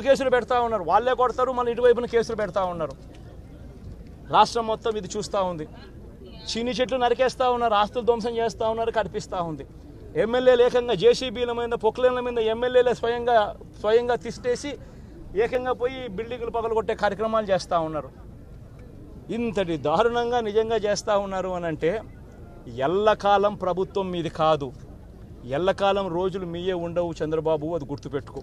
కేసులు పెడతా ఉన్నారు. వాళ్ళే కొడతారు మళ్ళీ ఇటువైపున కేసులు పెడతా ఉన్నారు. రాష్ట్రం మొత్తం ఇది చూస్తూ ఉంది. చీని చెట్లు నరికేస్తూ ఉన్నారు ఆస్తులు ధ్వంసం చేస్తూ ఉన్నారు కనిపిస్తూ ఉంది. ఎమ్మెల్యేలు ఏకంగా జేసీబీల మీద పొక్లేన్ల మీద ఎమ్మెల్యేలే స్వయంగా స్వయంగా తీసేసి ఏకంగా పోయి బిల్డింగులు పగలగొట్టే కార్యక్రమాలు చేస్తూ ఉన్నారు. ఇంతటి దారుణంగా నిజంగా చేస్తూ ఉన్నారు అని అంటే ఎల్లకాలం ప్రభుత్వం మీది కాదు. ఎల్లకాలం రోజులు మీయే ఉండవు చంద్రబాబు అది గుర్తుపెట్టుకో.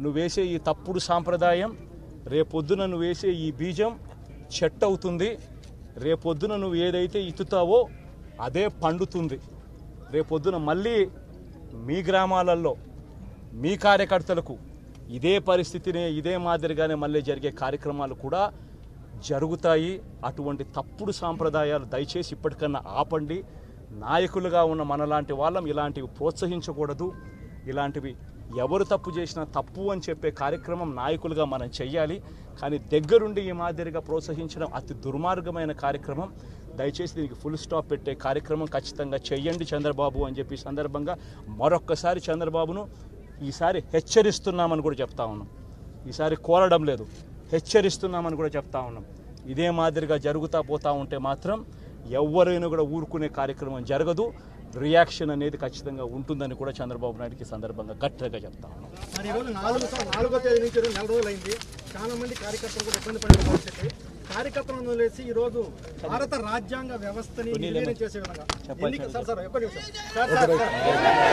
నువ్వు వేసే ఈ తప్పుడు సాంప్రదాయం రేపొద్దున నువ్వు వేసే ఈ బీజం చెట్టు అవుతుంది రేపొద్దున నువ్వు ఏదైతే ఇత్తుతావో అదే పండుతుంది. రేపొద్దున మళ్ళీ మీ గ్రామాలలో మీ కార్యకర్తలకు ఇదే పరిస్థితినే ఇదే మాదిరిగానే మళ్ళీ జరిగే కార్యక్రమాలు కూడా జరుగుతాయి. అటువంటి తప్పుడు సాంప్రదాయాలు దయచేసి ఇప్పటికన్నా ఆపండి. నాయకులుగా ఉన్న మనలాంటి వాళ్ళం ఇలాంటివి ప్రోత్సహించకూడదు. ఇలాంటివి ఎవరు తప్పు చేసినా తప్పు అని చెప్పే కార్యక్రమం నాయకులుగా మనం చేయాలి కానీ దగ్గరుండి ఈ మాదిరిగా ప్రోత్సహించడం అతి దుర్మార్గమైన కార్యక్రమం. దయచేసి దీనికి ఫుల్ స్టాప్ పెట్టే కార్యక్రమం ఖచ్చితంగా చేయండి చంద్రబాబు అని చెప్పి సందర్భంగా మరొక్కసారి చంద్రబాబును ఈసారి హెచ్చరిస్తున్నామని కూడా చెప్తా ఉన్నాం. ఈసారి కోరడం లేదు. హెచ్చరిస్తున్నామని కూడా చెప్తా ఉన్నాం. ఇదే మాదిరిగా జరుగుతా పోతా ఉంటే మాత్రం ఎవరైనా కూడా ఊరుకునే కార్యక్రమం జరగదు. రియాక్షన్ అనేది ఖచ్చితంగా ఉంటుందని కూడా చంద్రబాబు నాయుడుకి సందర్భంగా గట్టిగా చెప్తా ఈరోజు నాలుగు తేదీ నుంచి ఈరోజు నెల చాలా మంది కార్యకర్తలు కూడా ఇబ్బంది పడిన పరిస్థితి. కార్యకర్తలను వదిలేసి ఈ రోజు భారత రాజ్యాంగ వ్యవస్థని చేసే విధంగా సార్ సార్.